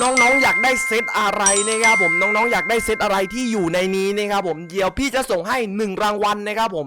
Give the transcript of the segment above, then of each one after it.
น้องๆ อยากได้เซตอะไรนะครับผมน้องๆ อยากได้เซตอะไรที่อยู่ในนี้นะครับผมเดี๋ยวพี่จะส่งให้ 1 รางวัลนะครับผม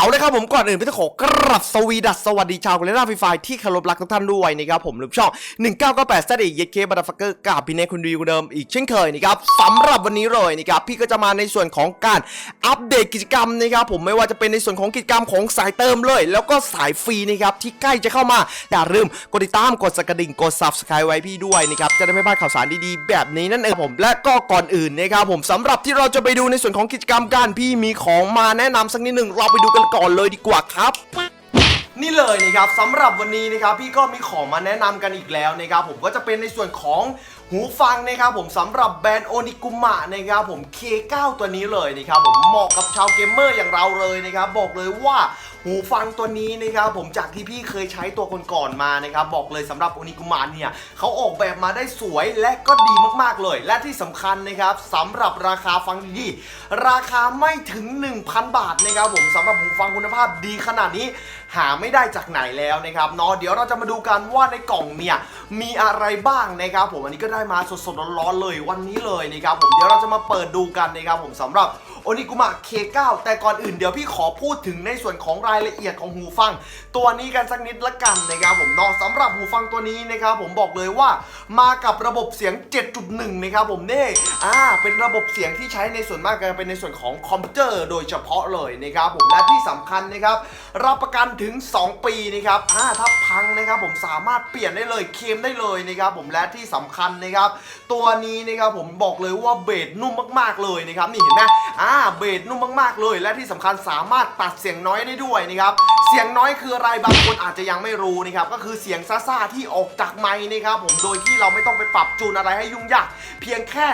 เอาเลยครับผมก่อนอื่นพี่ต้องขอกราบสวีดัสสวัสดีชาวกุเลน่าฟรีไฟที่เคารพรักทุกท่านด้วยนะครับผมหรือช่อง1998สตดีเยเคบัตฟักเกอร์กับพี่เนคคุณดีคนเดิมอีกเช่นเคยนะครับสำหรับวันนี้เลยนะครับพี่ก็จะมาในส่วนของการอัปเดตกิจกรรมนะครับผมไม่ว่าจะเป็นในส่วนของกิจกรรมของสายเติมเลย แล้วก็สายฟรีนะครับที่ใกล้จะเข้ามาอย่าลืมกดติดตามกดสกกระดิ่งกด subscribe ไว้พี่ด้วยนะครับจะได้ไม่พลาดข่าวสารดีๆ แบบนี้นั่นเองผมและก็ก่อนอื่นนะครับผมสำหรับที่เราจะไปดูในส่วนของกิจกรรมการพี่มีของมาแนะนำสักนิดหนึ่งเราไปดูกันก่อนเลยดีกว่าครับนี่เลยนะครับสำหรับวันนี้นะครับพี่ก็มีของมาแนะนำกันอีกแล้วนะครับผมก็จะเป็นในส่วนของหูฟังนะครับผมสำหรับแบรนด์โอนิกุมะนะครับผม K9 ตัวนี้เลยนะครับผมเหมาะกับชาวเกมเมอร์อย่างเราเลยนะครับบอกเลยว่า หูฟังตัวนี้นะครับผมจากที่พี่เคยใช้ตัวก่อนๆมานะครับบอกเลยสำหรับโอนิกุมะเนี่ยเขาออกแบบมาได้สวยและก็ดีมากๆเลย และที่สำคัญนะครับสำหรับราคาฟังดีๆราคาไม่ถึง 1,000 บาทนะครับผมสำหรับหูฟังคุณภาพดีขนาดนี้ หาไม่ได้จากไหนแล้วนะครับเนาะเดี๋ยวเราจะมาดูกันว่าในกล่องเนี่ยมีอะไรบ้างนะครับผมอันนี้ก็ได้มาสดๆร้อนๆเลยวันนี้เลยนะครับผมเดี๋ยวเราจะมาเปิดดูกันนะครับผมสำหรับ โอนิกุมะ K9 แต่ก่อนอื่นเดี๋ยวพี่ขอพูดถึงในส่วนของรายละเอียดของหูฟัง ตัวนี้กันสักนิดละกันนะครับผมเนาะสำหรับหูฟังตัวนี้นะครับผมบอกเลยว่ามากับระบบเสียง 7.1 นะครับผมเน่อ่าเป็นระบบเสียงที่ใช้ในส่วนมากจะเป็นในส่วนของคอมพิวเตอร์โดยเฉพาะเลยนะครับผมและที่สำคัญนะครับรับประกันถึง 2 ปีนะครับอ่าถ้าพังนะครับผมสามารถเปลี่ยนได้เลยเคมได้เลยนะครับผมและที่สำคัญนะครับตัวนี้นะครับผมบอกเลยว่าเบสนุ่มมากๆเลยนะครับนี่เห็นไหมอ่าเบสนุ่มมากๆเลย และที่สำคัญสามารถตัดเสียงน้อยได้ด้วยนะครับเสียงน้อยคืออะไรบางคนอาจจะยังไม่รู้นะครับก็คือเสียงซ่าๆที่ออกจากไมค์นะครับผมโดยที่เราไม่ต้องไปปรับจูนอะไรให้ยุ่งยาก เพียงแค่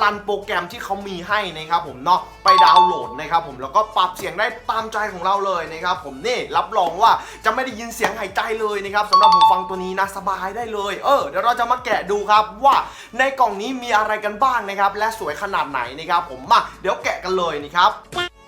รันโปรแกรมที่เขามีให้นะครับผมเนาะ ไปดาวน์โหลดนะครับผมแล้วก็ปรับเสียงได้ตามใจของเราเลยนะครับผมนี่รับรองว่าจะไม่ได้ยินเสียงหายใจเลยนะครับสำหรับหูฟังตัวนี้นะสบายได้เลยเออเดี๋ยวเราจะมาแกะดูครับว่าในกล่องนี้มีอะไรกันบ้างนะครับและสวยขนาดไหนนะครับผมมาเดี๋ยวแกะกันเลยนะครับ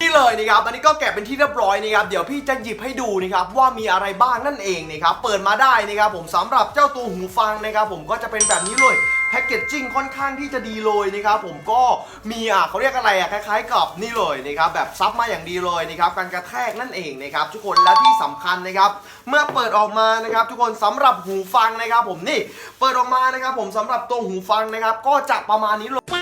นี่เลยนะครับอันนี้ก็แกะเป็นที่เรียบร้อยนะครับ เดี๋ยวพี่จะหยิบให้ดูนะครับว่ามีอะไรบ้างนั่นเองนะครับ เปิดมาได้นะครับผมสำหรับเจ้าตัวหูฟังนะครับ ผมก็จะเป็นแบบนี้เลย แพคเกจจิ้งค่อนข้างที่จะดีเลยนะครับผมก็มีอะเขาเรียกอะไรอะคล้ายๆกับนี่เลยนะครับแบบซับมาอย่างดีเลยนะครับการกระแทกนั่นเองนะครับทุกคนและที่สำคัญนะครับเมื่อเปิดออกมานะครับทุกคนสำหรับหูฟังนะครับผมนี่เปิดออกมานะครับผมสำหรับตัวหูฟังนะครับก็จะประมาณนี้เลย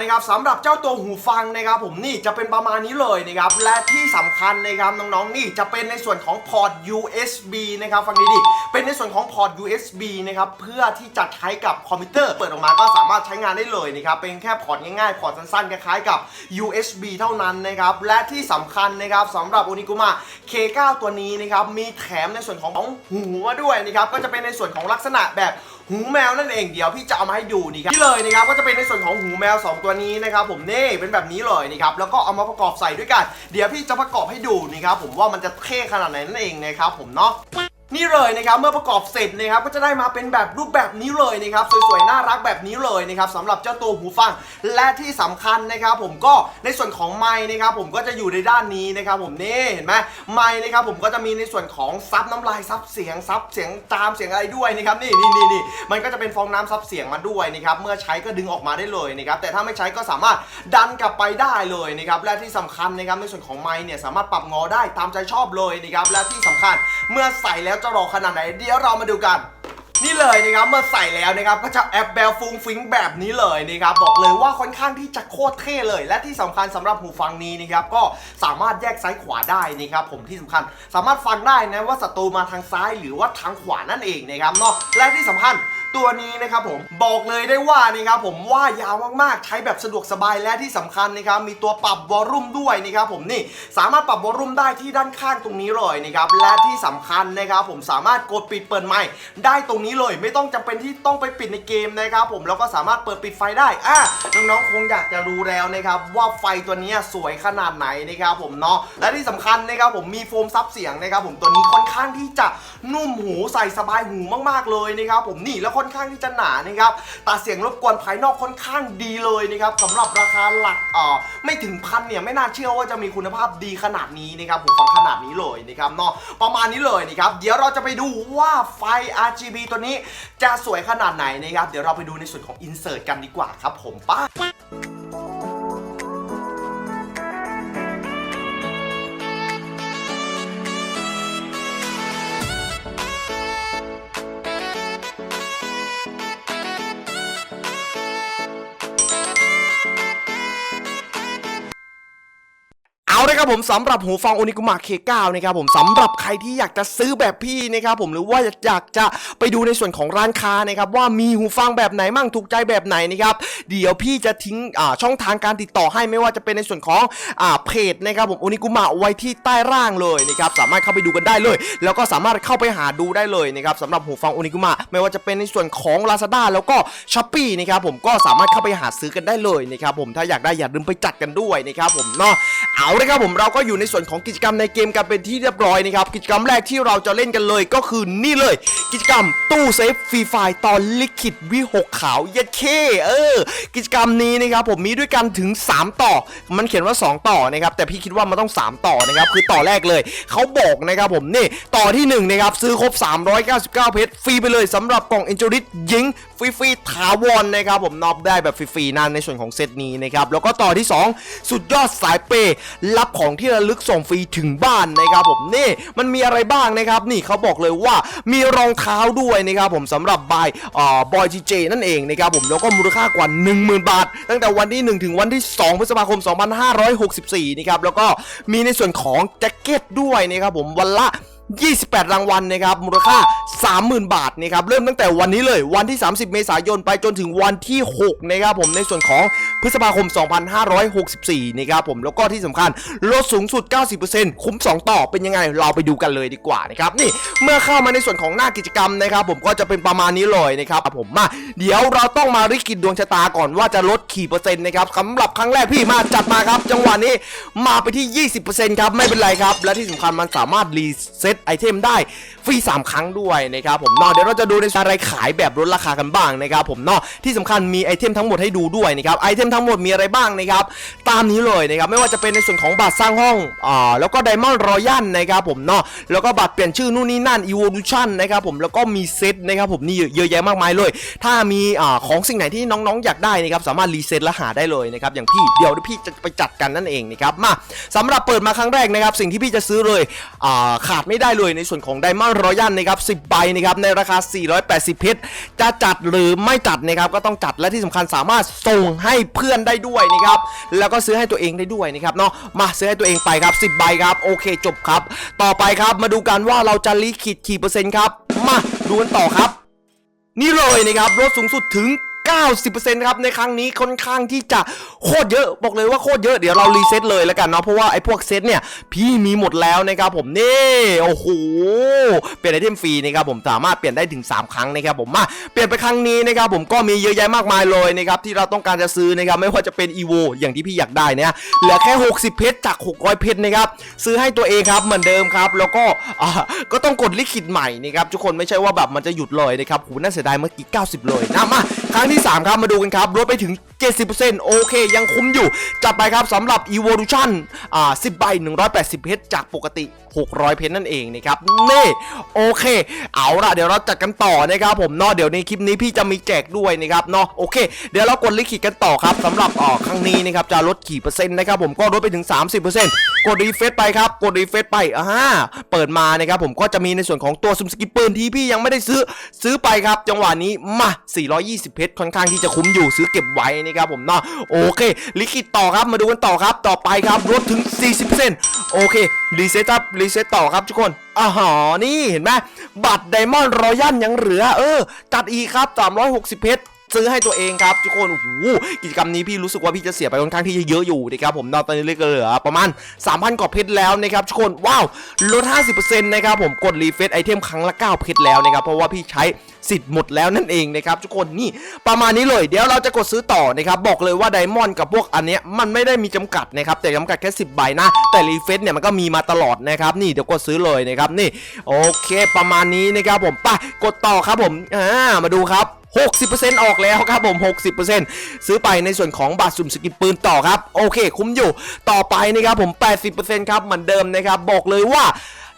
นะครับสำหรับเจ้าตัวหูฟังนะครับผมนี่จะเป็นประมาณนี้เลยนะครับและที่สำคัญนะครับน้องๆนี่จะเป็นในส่วนของพอร์ต USB นะครับฟังดีๆเป็นในส่วนของพอร์ต USB นะครับเพื่อที่จะใช้กับคอมพิวเตอร์ เปิดออกมาก็สามารถใช้งานได้เลยนะครับเป็นแค่พอร์ตง่ายๆพอร์ตสั้นๆคล้ายๆกับ USB เท่านั้นนะครับและที่สำคัญนะครับสำหรับ o n i g u m a K9 ตัวนี้นะครับมีแถมในส่วนของหูมาด้วยนะครับก็จะเป็นในส่วนของลักษณะแบบ หูแมวนั่นเองเดี๋ยวพี่จะเอามาให้ดูนี่ครับนี่เลยนะครับก็จะเป็นในส่วนของหูแมว 2 ตัวนี้นะครับผมนี่เป็นแบบนี้เลยนะครับแล้วก็เอามาประกอบใส่ด้วยกัน เดี๋ยวพี่จะประกอบให้ดูนี่ครับผมว่ามันจะเท่ขนาดไหนนั่นเองนะครับผมเนาะ นี่เลยนะครับเมื่อประกอบเสร็จนะครับก็จะได้มาเป็นแบบรูปแบบนี้เลยนะครับสวยๆน่ารักแบบนี้เลยนะครับสำหรับเจ้าตัวหูฟัง และที่สำคัญนะครับผมก็ในส่วนของไม้นะครับผมก็จะอยู่ในด้านนี้นะครับผมนี่เห็นไหมไม้นะครับผมก็จะมีในส่วนของซับน้ำลายซับเสียงซับเสียงจามเสียงอะไรด้วยนะครับนี่นี่นี่นี่มันก็จะเป็นฟองน้ำซับเสียงมาด้วยนะครับเมื่อใช้ก็ดึงออกมาได้เลยนะครับแต่ถ้าไม่ใช้ก็สามารถดันกลับไปได้เลยนะครับและที่สำคัญนะครับในส่วนของไม้เนี่ยสามารถปรับงอได้ตามใจชอบเลยนะครับและที่สำคัญเมื่อใส่แล้วจะรอขนาดไหน เดี๋ยวเรามาดูกัน นี่เลยนะครับเมื่อใส่แล้วนะครับก็จะแอปเบลฟุงฟิงแบบนี้เลยนะครับบอกเลยว่าค่อนข้างที่จะโคตรเท่เลย และที่สำคัญสำหรับหูฟังนี้นะครับก็สามารถแยกซ้ายขวาได้นะครับผมที่สำคัญสามารถฟังได้นะว่าศัตรูมาทางซ้ายหรือว่าทางขวานั่นเองนะครับเนาะและที่สำคัญ ตัวนี้นะครับผมบอกเลยได้ว่านะครับผมว่ายาวมากๆ ใช้แบบสะดวกสบายและที่สำคัญนะครับมีตัวปรับวอลลุ่มด้วยนะครับผมนี่สามารถปรับวอลลุ่มได้ที่ด้านข้างตรงนี้เลยนะครับและที่สำคัญนะครับผมสามารถกดปิดเปิดไมค์ได้ตรงนี้เลย ไม่ต้องจำเป็นที่ต้องไปปิดในเกมนะครับผมแล้วก็สามารถเปิดปิดไฟได้อะน้องๆคงอยากจะรู้แล้วนะครับว่าไฟตัวนี้สวยขนาดไหนนะครับผมเนาะและที่สำคัญนะครับผมมีโฟมซับเสียงนะครับผมตัวนี้ค่อนข้างที่จะนุ่มหูใส่สบายหูมากๆเลยนะครับผมนี่แล้วค่อนข้างที่จะหนานะครับตัดเสียงรบกวนภายนอกค่อนข้างดีเลยนะครับสำหรับราคาหลักเอ่อไม่ถึงพันเนี่ยไม่น่าเชื่อว่าจะมีคุณภาพดีขนาดนี้นะครับหูฟังขนาดนี้เลยนะครับเนาะประมาณนี้เลยนะครับเดี๋ยวเราจะไปดูว่าไฟ RGB ตัวนี้จะสวยขนาดไหนนะครับเดี๋ยวเราไปดูในส่วนของ insert กันดีกว่าครับผมป้า เอาเลยครับผมสำหรับหูฟังโอนิกุมะ K9 นะครับผมสำหรับใครที่อยากจะซื้อแบบพี่นะครับผมหรือว่าอยากจะไปดูในส่วนของร้านค้านะครับว่ามีหูฟังแบบไหนมั่งถูกใจแบบไหนนะครับเดี๋ยวพี่จะทิ้งช่องทางการติดต่อให้ไม่ว่าจะเป็นในส่วนของอเพจนะครับผมโอนิกุมะไว้ที่ใต้ล่างเลยนะครับสามารถเข้าไปดูกันได้เลย แล้วก็สามารถเข้าไปหาดูได้เลยนะครับสำหรับหูฟังโอนิกุมะไม่ว่าจะเป็นในส่วนของ Lazada แล้วก็ s h อ p e e นะครับผมก็สามารถเข้าไปหาซื้อกันได้เลยนะครับผมถ้าอยากได้อย่าลืมไปจัดกันด้วยนะครับผมเนาะเอาเลยครับผมเราก็อยู่ในส่วนของกิจกรรมในเกมกันเป็นที่เรียบร้อยนะครับกิจกรรมแรกที่เราจะเล่นกันเลยก็คือนี่เลย กิจกรรมตู้เซฟฟรีไฟล์ตอนลิขิตวิหกขาวเยัดเคเออ กิจกรรมนี้นะครับผมมีด้วยกันถึง 3 ต่อ มันเขียนว่า 2 ต่อนะครับแต่พี่คิดว่ามันต้อง 3 ต่อนะครับคือต่อแรกเลยเขาบอกนะครับผมนี่ต่อที่1นะครับซื้อครบ 399 เพชรฟรีไปเลยสำหรับกล่องเอ็นจ r ริ t ยิง ฟรีๆถาวรนะครับผมนอบได้แบบฟรีๆนั่นในส่วนของเซตนี้นะครับแล้วก็ต่อที่ 2 สุดยอดสายเปย์รับของที่ระลึกส่งฟรีถึงบ้านนะครับผมนี่มันมีอะไรบ้างนะครับ นี่เขาบอกเลยว่ามีรองเท้าด้วยนะครับผมสำหรับบายอ่าบอยจีเจนั่นเองนะครับผมแล้วก็มูลค่ากว่า 10,000 บาท ตั้งแต่วันที่ 1 ถึงวันที่ 2 พฤษภาคม 2564 นะครับแล้วก็มีในส่วนของแจ็คเก็ตด้วยนะครับผมวันละ 28 รางวัลนะครับมูลค่า 30,000 บาทนะครับเริ่มตั้งแต่วันนี้เลยวันที่ 30 เมษายนไปจนถึงวันที่6นะครับผมในส่วนของพฤษภาคม 2564นะครับผมแล้วก็ที่สำคัญลดสูงสุด 90%คุ้ม 2 ต่อเป็นยังไงเราไปดูกันเลยดีกว่านะครับนี่เมื่อเข้ามาในส่วนของหน้ากิจกรรมนะครับผมก็จะเป็นประมาณนี้เลยนะครับผมมาเดี๋ยวเราต้องมาริกิตดวงชะตาก่อนว่าจะลดขี่เปอร์เซ็นต์นะครับสำหรับครั้งแรกพี่มาจัดมาครับ จังหวะนี้มาไปที่ 20%ครับไม่เป็นไรครับและที่สำคัญมันสามารถรีเซ็ตไอเทมได้ฟรี 3 ครั้งด้วยนะครับผมเนาะเดี๋ยวเราจะดูในอะไรขายแบบลดราคากันบ้างนะครับผมเนาะที่สำคัญมีไอเทมทั้งหมดให้ดูด้วยนะครับไอเทมทั้งหมดมีอะไรบ้างนะครับตามนี้เลยนะครับไม่ว่าจะเป็นในส่วนของบัตรสร้างห้องอ่าแล้วก็ไดมอนด์รอยัลนะครับผมเนาะแล้วก็บัตรเปลี่ยนชื่อนู่นนี่นั่น evolution นะครับผมแล้วก็มีเซตนะครับผมนี่เยอะแยะมากมายเลย ถ้ามีอ่าของสิ่งไหนที่น้องๆอยากได้นะครับสามารถรีเซ็ตและหาได้เลยนะครับอย่างพี่เดี๋ยวพี่จะไปจัดกันนั่นเองนะครับมาสำหรับเปิดมาครั้งแรกนะครับสิ่งที่พี่จะซื้อเลยอ่าขาดไม่ได้ได้เลยในส่วนของไดมอนด์รอยัลนะครับ10ใบนะครับในราคา 480 เพชรจะจัดหรือไม่จัดนะครับก็ต้องจัดและที่สำคัญสามารถส่งให้เพื่อนได้ด้วยนะครับแล้วก็ซื้อให้ตัวเองได้ด้วยนะครับเนาะมาซื้อให้ตัวเองไปครับ 10 ใบครับโอเคจบครับ ต่อไปครับมาดูกันว่าเราจะลีคิดกี่เปอร์เซ็นต์ครับมาดูกันต่อครับ นี่เลยนะครับลดสูงสุดถึง 90%ครับในครั้งนี้ค่อนข้างที่จะโคตรเยอะบอกเลยว่าโคตรเยอะเดี๋ยวเรารีเซ็ตเลยแล้วกันเนาะเพราะว่าไอ้พวกเซ็ตเนี่ยพี่มีหมดแล้วนะครับผมนี่โอ้โหเปลี่ยนไอเทมฟรีนะครับผมสามารถเปลี่ยนได้ถึง 3 ครั้งนะครับผมมาเปลี่ยนไปครั้งนี้นะครับผมก็มีเยอะแยะมากมายเลยนะครับที่เราต้องการจะซื้อนะครับไม่ว่าจะเป็น EVO อย่างที่พี่อยากได้เนี่ยเหลือแค่ 60 เพชรจาก 600 เพชรนะครับซื้อให้ตัวเองครับเหมือนเดิมครับ แล้วก็ก็ต้องกดลิขิตใหม่นะครับทุกคนไม่ใช่ว่าแบบมันจะหยุดเลยนะครับโหน่าเสียดายเมื่อกี้ 90 เลยนะมาครั้งที่3 ครับ มาดูกันครับลดไปถึง 70%โอเค ยังคุ้มอยู่ จัดไปครับสำหรับ Evolution อ่า10ใบ180 เพชรจากปกติ 600 เพชรนั่นเองนะครับนี่โอเค เอาละเดี๋ยวเราจัดกันต่อนะครับผมเนาะเดี๋ยวในคลิปนี้พี่จะมีแจกด้วยนะครับเนาะโอเค เดี๋ยวเรากดลิขิตกันต่อครับสำหรับอ่อครั้งนี้นะครับจะลดกี่เปอร์เซ็นต์นะครับผมก็ลดไปถึง 30%กดรีเฟซไปครับกดรีเฟซไปอ่าเปิดมานะครับผมก็จะมีในส่วนของตัวซุมสกิปปืนที่พี่ยังไม่ได้ซื้อซื้อไปครับ จังหวะนี้มา 420 เพชรค่อนข้างที่จะคุ้มอยู่ซื้อเก็บไว้นะครับผมเนาะโอเค ลิขิตต่อครับมาดูกันต่อครับต่อไปครับลดถึง 40%โอเครีเซ็ตครับรีเซ็ตต่อครับทุกคนอ่าหอนี่เห็นไหมบัตรไดมอนด์รอยัลยังเหลือ เออจัดอีครับ 360 เพชร ซื้อให้ตัวเองครับทุกคนโอ้โหกิจกรรมนี้พี่รู้สึกว่าพี่จะเสียไปค่อนข้างที่จะเยอะอยู่นะครับผมตอนนี้เหลือประมาณ 3,000กว่าเพชรแล้วนะครับทุกคนว้าวลด 50%นะครับผมกดรีเฟซไอเทมครั้งละ 9 เพชรแล้วนะครับเพราะว่าพี่ใช้สิทธิ์หมดแล้วนั่นเองนะครับทุกคนนี่ประมาณนี้เลยเดี๋ยวเราจะกดซื้อต่อนะครับบอกเลยว่าไดมอนด์กับพวกอันเนี้ยมันไม่ได้มีจำกัดนะครับแต่จำกัดแค่ 10 ใบนะ แต่รีเฟซเนี่ยมันก็มีมาตลอดนะครับนี่เดี๋ยวกดซื้อเลยนะครับนี่โอเคประมาณนี้นะครับผมไปกดต่อครับผมอ่ามาดูครับ 60%ออกแล้วครับผม 60%ซื้อไปในส่วนของบัตรสุ่มสกินปืนต่อครับ โอเค คุ้มอยู่ต่อไปนะครับผม 80%ครับเหมือนเดิมนะครับ บอกเลยว่า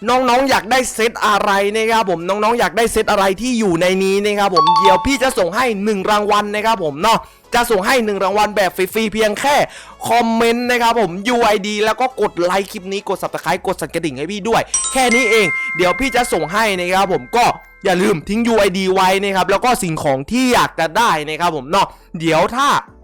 น้องๆอยากได้เซตอะไรนะครับผมน้องๆอยากได้เซตอะไรที่อยู่ในนี้นะครับผมเดี๋ยวพี่จะส่งให้ 1 รางวัลนะครับผมเนาะจะส่งให้ 1 รางวัลแบบฟรีๆเพียงแค่คอมเมนต์นะครับผม UID แล้วก็กดไลค์คลิปนี้กด subscribe กดสั่นกระดิ่งให้พี่ด้วย แค่นี้เอง เดี๋ยวพี่จะส่งให้นะครับผมก็อย่าลืมทิ้ง UID ไว้นะครับแล้วก็สิ่งของที่อยากจะได้นะครับผมเนาะเดี๋ยวถ้าอ่า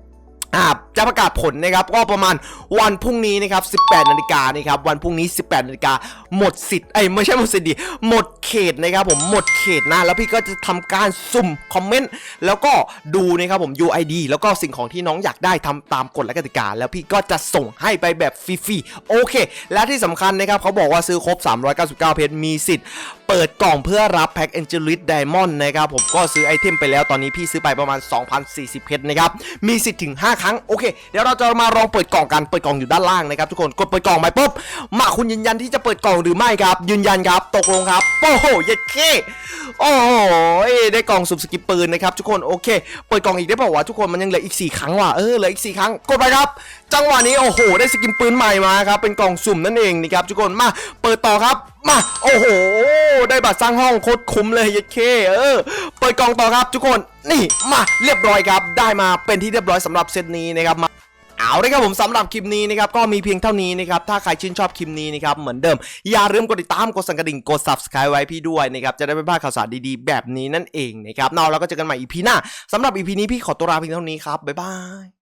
จะประกาศผลนะครับก็ประมาณวันพรุ่งนี้นะครับ 18 นาฬิกานะครับวันพรุ่งนี้ 18 นาฬิกาหมดสิทธิ์ไอ้ไม่ใช่หมดสิทธิ์ดิหมดเขตนะครับผมหมดเขตนะ แล้วพี่ก็จะทำการสุ่มคอมเมนต์แล้วก็ดูนะครับผม UID แล้วก็สิ่งของที่น้องอยากได้ทำตามกฎและกติกา แล้วพี่ก็จะส่งให้ไปแบบฟรีๆโอเค และที่สำคัญนะครับเขาบอกว่าซื้อครบ 399 เพชรมีสิทธิ์เปิดกล่องเพื่อรับแพ็กเอนเจลิสไดมอนด์นะครับผมก็ซื้อไอเทมไปแล้วตอนนี้พี่ซื้อไปประมาณ2,040เพชรนะครับมีสิทธิ์ถึง5ครั้งโอเค เดี๋ยวเราจะมาลองเปิดกล่องกันเปิดกล่องอยู่ด้านล่างนะครับทุกคนกดเปิดกล่องไปปุ๊บมาคุณยืนยันที่จะเปิดกล่องหรือไม่ครับ ยืนยันครับตกลงครับโอ้โหเย็ดเคโอ้โหได้กล่องสุบสกิปปืนนะครับทุกคนโอเค เปิดกล่องอีกได้เปล่าวะทุกคนมันยังเหลืออีก 4 ครั้งว่ะเออเหลืออีก 4 ครั้งกดไปครับ จังหวะนี้โอ้โห ได้สกินปืนใหม่มาครับเป็นกล่องสุ่มนั่นเองนะครับทุกคนมาเปิดต่อครับ มา โอ้โห ได้บัตรสร้างห้องโคตรคุ้มเลยยัดเค เออ เปิดกล่องต่อครับทุกคน นี่ มาเรียบร้อยครับ ได้มาเป็นที่เรียบร้อยสำหรับเซตนี้นะครับมาเอาเลยครับผมสำหรับคลิปนี้นะครับก็มีเพียงเท่านี้นะครับถ้าใครชื่นชอบคลิปนี้นะครับเหมือนเดิม อย่าลืมกดติดตามกดสั่นกระดิ่งกด subscribe ไว้พี่ด้วยนะครับจะได้ไม่พลาดข่าวสารดีๆ แบบนี้นั่นเองนะครับนอกแล้วก็เจอกันใหม่ EP หน้าสำหรับ EP นี้พี่ขอตัวลาเพียงเท่านี้ครับบ๊ายบาย